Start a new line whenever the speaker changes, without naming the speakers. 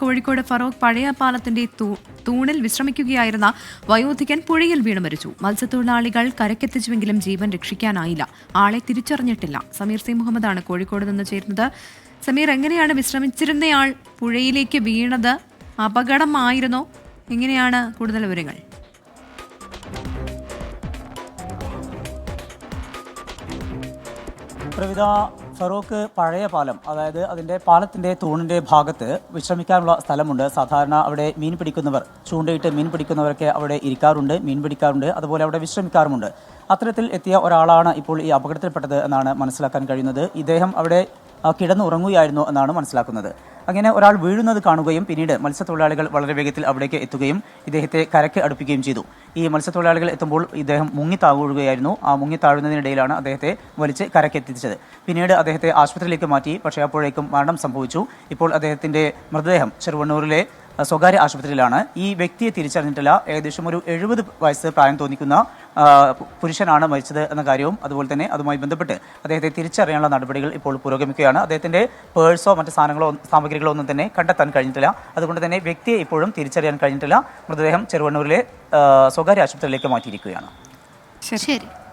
കോഴിക്കോട് ഫറോക്ക് പഴയ പാലത്തിന്റെ തൂണിൽ വിശ്രമിക്കുകയായിരുന്ന വയോധികൻ പുഴയിൽ വീണ് മരിച്ചു. മത്സ്യത്തൊഴിലാളികൾ കരക്കെത്തിച്ചുവെങ്കിലും ജീവൻ രക്ഷിക്കാനായില്ല. ആളെ തിരിച്ചറിഞ്ഞിട്ടില്ല. സമീർ സി മുഹമ്മദാണ് കോഴിക്കോട് നിന്ന് ചേരുന്നത്. സമീർ എങ്ങനെയാണ് വിശ്രമിച്ചിരുന്നയാൾ പുഴയിലേക്ക് വീണത്? അപകടമായിരുന്നോ? എങ്ങനെയാണ് കൂടുതൽ വിവരങ്ങൾ?
പ്രവിധ ഫറൂഖ് പഴയ പാലം അതായത് അതിന്റെ പാലത്തിന്റെ തൂണിന്റെ ഭാഗത്ത് വിശ്രമിക്കാനുള്ള സ്ഥലമുണ്ട്. സാധാരണ അവിടെ മീൻ പിടിക്കുന്നവർ ചൂണ്ടയിട്ട് മീൻ പിടിക്കുന്നവരൊക്കെ അവിടെ ഇരിക്കാറുണ്ട് മീൻ പിടിക്കാറുണ്ട് അതുപോലെ അവിടെ വിശ്രമിക്കാറുമുണ്ട്. അത്തരത്തിൽ എത്തിയ ഒരാളാണ് ഇപ്പോൾ ഈ അപകടത്തിൽപ്പെട്ടത് എന്നാണ് മനസ്സിലാക്കാൻ കഴിയുന്നത്. ഇദ്ദേഹം അവിടെ കിടന്നുറങ്ങുകയായിരുന്നു എന്നാണ് മനസ്സിലാക്കുന്നത്. അങ്ങനെ ഒരാൾ വീഴുന്നത് കാണുകയും പിന്നീട് മത്സ്യത്തൊഴിലാളികൾ വളരെ വേഗത്തിൽ അവിടേക്ക് എത്തുകയും ഇദ്ദേഹത്തെ കരയ്ക്ക് അടുപ്പിക്കുകയും ചെയ്തു. ഈ മത്സ്യത്തൊഴിലാളികൾ എത്തുമ്പോൾ ഇദ്ദേഹം മുങ്ങി താഴുകയായിരുന്നു. ആ മുങ്ങി താഴുന്നതിനിടയിലാണ് അദ്ദേഹത്തെ വലിച്ച് കരയ്ക്ക് എത്തിച്ചത്. പിന്നീട് അദ്ദേഹത്തെ ആശുപത്രിയിലേക്ക് മാറ്റി പക്ഷേ അപ്പോഴേക്കും മരണം സംഭവിച്ചു. ഇപ്പോൾ അദ്ദേഹത്തിന്റെ മൃതദേഹം ചെറുവണ്ണൂരിലെ സ്വകാര്യ ആശുപത്രിയിലാണ്. ഈ വ്യക്തിയെ തിരിച്ചറിഞ്ഞിട്ടില്ല. ഏകദേശം ഒരു എഴുപത് വയസ്സ് പ്രായം തോന്നിക്കുന്ന പുരുഷനാണ് മരിച്ചത് എന്ന കാര്യവും അതുപോലെ തന്നെ അതുമായി ബന്ധപ്പെട്ട് അദ്ദേഹത്തെ തിരിച്ചറിയാനുള്ള നടപടികൾ ഇപ്പോൾ പുരോഗമിക്കുകയാണ്. അദ്ദേഹത്തിന്റെ പേഴ്സോ മറ്റ് സാധനങ്ങളോ സാമഗ്രികളോ ഒന്നും തന്നെ കണ്ടെത്താൻ കഴിഞ്ഞിട്ടില്ല. അതുകൊണ്ട് തന്നെ വ്യക്തിയെ ഇപ്പോഴും തിരിച്ചറിയാൻ കഴിഞ്ഞിട്ടില്ല. മൃതദേഹം ചെറുവണ്ണൂരിലെ സ്വകാര്യ ആശുപത്രിയിലേക്ക് മാറ്റിയിരിക്കുകയാണ്.
ശരി.
ശരി.